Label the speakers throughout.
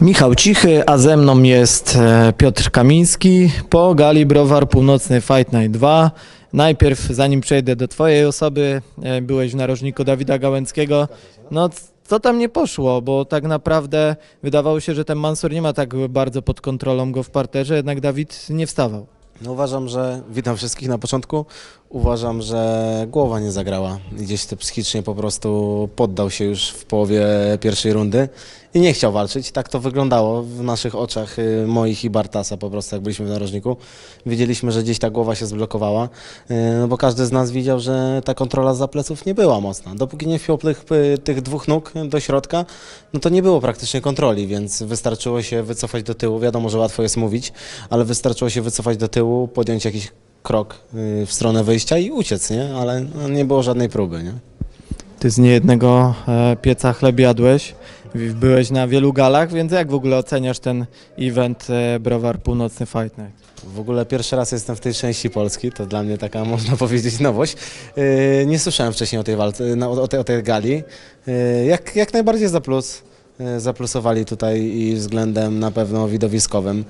Speaker 1: Michał Cichy, a ze mną jest e, Piotr Kamiński po gali Browar Północny Fight Night 2. Najpierw, zanim przejdę do Twojej osoby, e, byłeś w narożniku Dawida Gałęckiego. No, co tam nie poszło, bo tak naprawdę wydawało się, że ten Mansur nie ma tak bardzo pod kontrolą go w parterze, jednak Dawid nie wstawał.
Speaker 2: No uważam, że witam wszystkich na początku. Uważam, że głowa nie zagrała. Gdzieś to psychicznie po prostu poddał się już w połowie pierwszej rundy i nie chciał walczyć. Tak to wyglądało w naszych oczach, y, moich i Bartasa po prostu, jak byliśmy w narożniku. Widzieliśmy, że gdzieś ta głowa się zblokowała, y, no bo każdy z nas widział, że ta kontrola za pleców nie była mocna. Dopóki nie wpiął tych, tych dwóch nóg do środka, no to nie było praktycznie kontroli, więc wystarczyło się wycofać do tyłu. Wiadomo, że łatwo jest mówić, ale wystarczyło się wycofać do tyłu, podjąć jakiś krok y, w stronę wyjścia i uciec, nie? Ale no, nie było żadnej próby, nie?
Speaker 1: Ty z niejednego e, pieca chleb jadłeś, byłeś na wielu galach, więc jak w ogóle oceniasz ten event e, Browar Północny Fight Night?
Speaker 2: W ogóle pierwszy raz jestem w tej części Polski, to dla mnie taka, można powiedzieć, nowość. Yy, Nie słyszałem wcześniej o tej walce, o tej, o tej gali. Jak, jak najbardziej za plus. Zaplusowali tutaj i względem na pewno widowiskowym.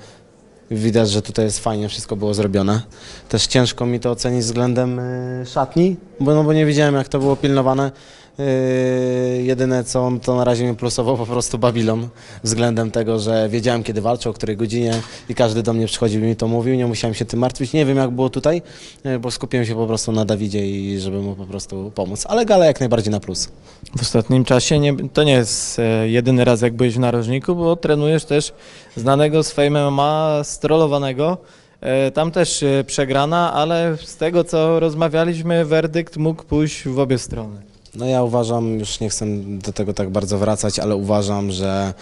Speaker 2: Widać, że tutaj jest fajnie, wszystko było zrobione. Też ciężko mi to ocenić względem yy, szatni, bo, no, bo nie widziałem jak to było pilnowane. Yy, jedyne co to na razie mi plusował po prostu Babilon względem tego, że wiedziałem kiedy walczę, o której godzinie i każdy do mnie przychodził i mi to mówił, nie musiałem się tym martwić. Nie wiem jak było tutaj, yy, bo skupiłem się po prostu na Dawidzie i żeby mu po prostu pomóc, ale gala jak najbardziej na plus.
Speaker 1: W ostatnim czasie nie, to nie jest e, jedyny raz, jak byłeś w narożniku, bo trenujesz też znanego z Fame MMA, strollowanego. E, Tam też e, przegrana, ale z tego co rozmawialiśmy, werdykt mógł pójść w obie strony.
Speaker 2: No ja uważam, już nie chcę do tego tak bardzo wracać, ale uważam, że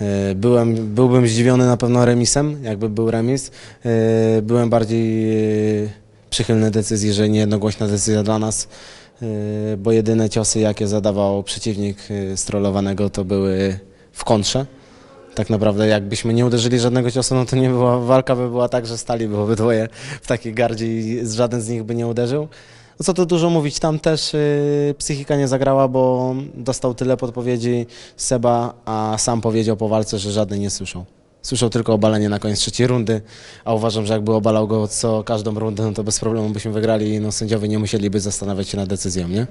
Speaker 2: e, byłem, byłbym zdziwiony na pewno remisem, jakby był remis. E, Byłem bardziej e, przychylny decyzji, że nie jednogłośna decyzja dla nas, bo jedyne ciosy, jakie zadawał przeciwnik strollowanego, to były w kontrze. Tak naprawdę jakbyśmy nie uderzyli żadnego ciosu, no to nie była, walka by była tak, że stali by obydwoje w takiej gardzie i żaden z nich by nie uderzył. No co tu dużo mówić, tam też y, psychika nie zagrała, bo dostał tyle podpowiedzi Seba, a sam powiedział po walce, że żadnej nie słyszał. Słyszał tylko obalenie na koniec trzeciej rundy, a uważam, że jakby obalał go co każdą rundę, no to bez problemu byśmy wygrali i no, sędziowie nie musieliby zastanawiać się nad decyzją, nie?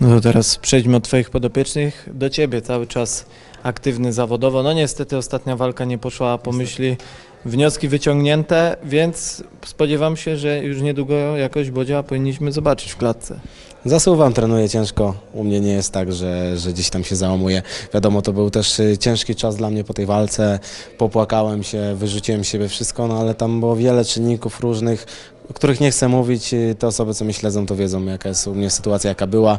Speaker 1: No to teraz przejdźmy od Twoich podopiecznych do Ciebie, cały czas aktywny zawodowo. No niestety ostatnia walka nie poszła po myśli, wnioski wyciągnięte, więc spodziewam się, że już niedługo jakoś Bodzia powinniśmy zobaczyć w klatce.
Speaker 2: Zasuwam, trenuję ciężko. U mnie nie jest tak, że, że gdzieś tam się załamuje. Wiadomo, to był też y, ciężki czas dla mnie po tej walce. Popłakałem się, wyrzuciłem z siebie wszystko, no ale tam było wiele czynników różnych, o których nie chcę mówić. Y, Te osoby, co mnie śledzą, to wiedzą, jaka jest u mnie sytuacja, jaka była.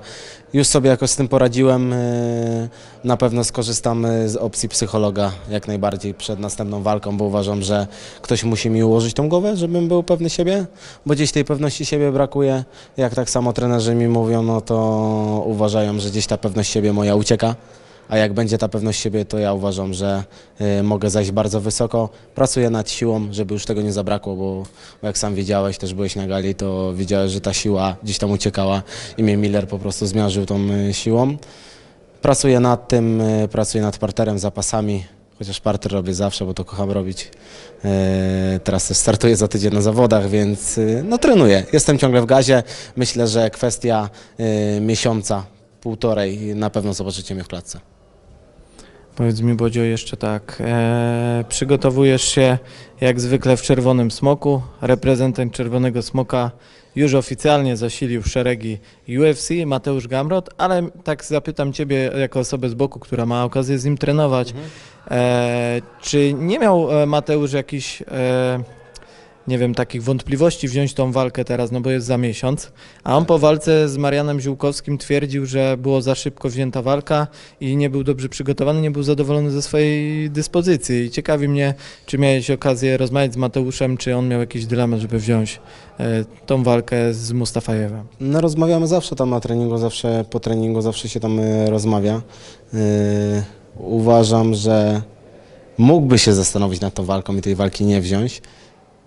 Speaker 2: Już sobie jakoś z tym poradziłem. y, Na pewno skorzystam y, z opcji psychologa jak najbardziej przed następną walką, bo uważam, że ktoś musi mi ułożyć tą głowę, żebym był pewny siebie, bo gdzieś tej pewności siebie brakuje. Jak tak samo trenerzy mi mówią, no to uważają, że gdzieś ta pewność siebie moja ucieka. A jak będzie ta pewność siebie, to ja uważam, że y, mogę zajść bardzo wysoko. Pracuję nad siłą, żeby już tego nie zabrakło, bo, jak sam wiedziałeś, też byłeś na gali, to wiedziałeś, że ta siła gdzieś tam uciekała i mnie Miller po prostu zmiażdżył tą y, siłą. Pracuję nad tym, y, pracuję nad parterem, zapasami, chociaż parter robię zawsze, bo to kocham robić. Teraz też startuję za tydzień na zawodach, więc no trenuję. Jestem ciągle w gazie. Myślę, że kwestia miesiąca, półtorej na pewno zobaczycie mnie w klatce.
Speaker 1: Powiedz mi Bodzio jeszcze tak, e, przygotowujesz się jak zwykle w Czerwonym Smoku, reprezentant Czerwonego Smoka już oficjalnie zasilił szeregi UFC, Mateusz Gamrot, ale tak zapytam Ciebie jako osobę z boku, która ma okazję z nim trenować, e, czy nie miał e, Mateusz jakichś, e, nie wiem, takich wątpliwości wziąć tą walkę teraz, no bo jest za miesiąc, a on po walce z Marianem Ziółkowskim twierdził, że było za szybko wzięta walka i nie był dobrze przygotowany, nie był zadowolony ze swojej dyspozycji. I ciekawi mnie, czy miałeś okazję rozmawiać z Mateuszem, czy on miał jakiś dylemat, żeby wziąć e, tą walkę z Mustafajewem.
Speaker 2: No rozmawiamy zawsze tam na treningu, zawsze po treningu zawsze się tam y, rozmawia. Y, uważam, że mógłby się zastanowić nad tą walką i tej walki nie wziąć,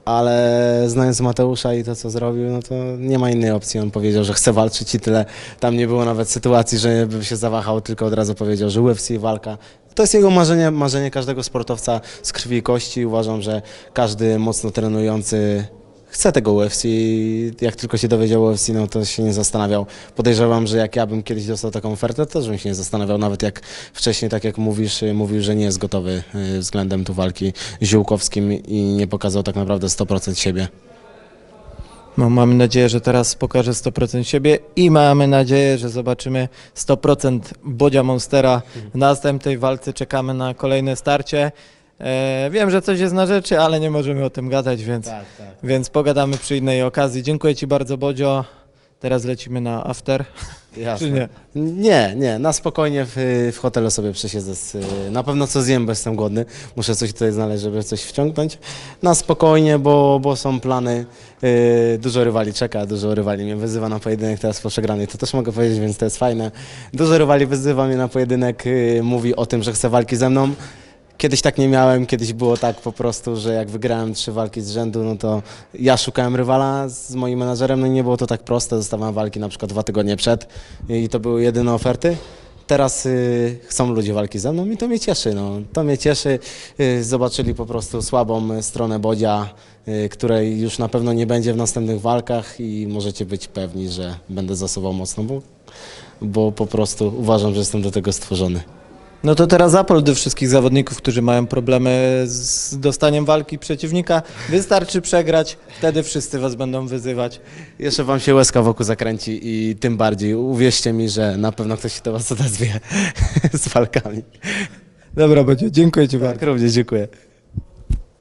Speaker 2: ale znając Mateusza i to, co zrobił, no to nie ma innej opcji. On powiedział, że chce walczyć i tyle. Tam nie było nawet sytuacji, że by się zawahał, tylko od razu powiedział, że UFC walka. to jest jego marzenie, marzenie każdego sportowca z krwi i kości. Uważam, że każdy mocno trenujący chce tego UFC. Jak tylko się dowiedział o UFC, no to się nie zastanawiał. Podejrzewam, że jak ja bym kiedyś dostał taką ofertę, to też bym się nie zastanawiał. Nawet jak wcześniej, tak jak mówisz, mówił, że nie jest gotowy y, względem tu walki z Ziółkowskim i nie pokazał tak naprawdę 100% siebie.
Speaker 1: No, mamy nadzieję, że teraz pokaże 100% siebie i mamy nadzieję, że zobaczymy 100% Bodzia Monstera w następnej walce. Czekamy na kolejne starcie. E, wiem, że coś jest na rzeczy, ale nie możemy o tym gadać, więc,
Speaker 2: tak.
Speaker 1: więc pogadamy przy innej okazji. Dziękuję Ci bardzo, Bodzio. Teraz lecimy na after, czy nie?
Speaker 2: Nie, nie, na spokojnie w, w hotelu sobie przesiedzę. Z, na pewno co zjem, bo jestem głodny. Muszę coś tutaj znaleźć, żeby coś wciągnąć. Na spokojnie, bo, bo są plany. Yy, dużo rywali czeka, dużo rywali mnie wyzywa na pojedynek teraz po przegranej. To też mogę powiedzieć, więc to jest fajne. Dużo rywali wyzywa mnie na pojedynek, yy, mówi o tym, że chce walki ze mną. Kiedyś tak nie miałem, kiedyś było tak po prostu, że jak wygrałem trzy walki z rzędu, no to ja szukałem rywala z moim menadżerem, no i nie było to tak proste, dostawałem walki na przykład dwa tygodnie przed i to były jedyne oferty. Teraz y, chcą ludzie walki ze mną i to mnie cieszy, no. to mnie cieszy. Y, zobaczyli po prostu słabą stronę Bodzia, y, której już na pewno nie będzie w następnych walkach i możecie być pewni, że będę zasuwał mocno, bo, bo po prostu uważam, że jestem do tego stworzony.
Speaker 1: No to teraz apel do wszystkich zawodników, którzy mają problemy z dostaniem walki przeciwnika. Wystarczy przegrać, wtedy wszyscy Was będą wyzywać.
Speaker 2: Jeszcze wam się łezka wokół zakręci i tym bardziej uwierzcie mi, że na pewno ktoś się do was odezwie z walkami.
Speaker 1: Dobra, Bodzio, dziękuję Ci bardzo.
Speaker 2: Tak, również dziękuję.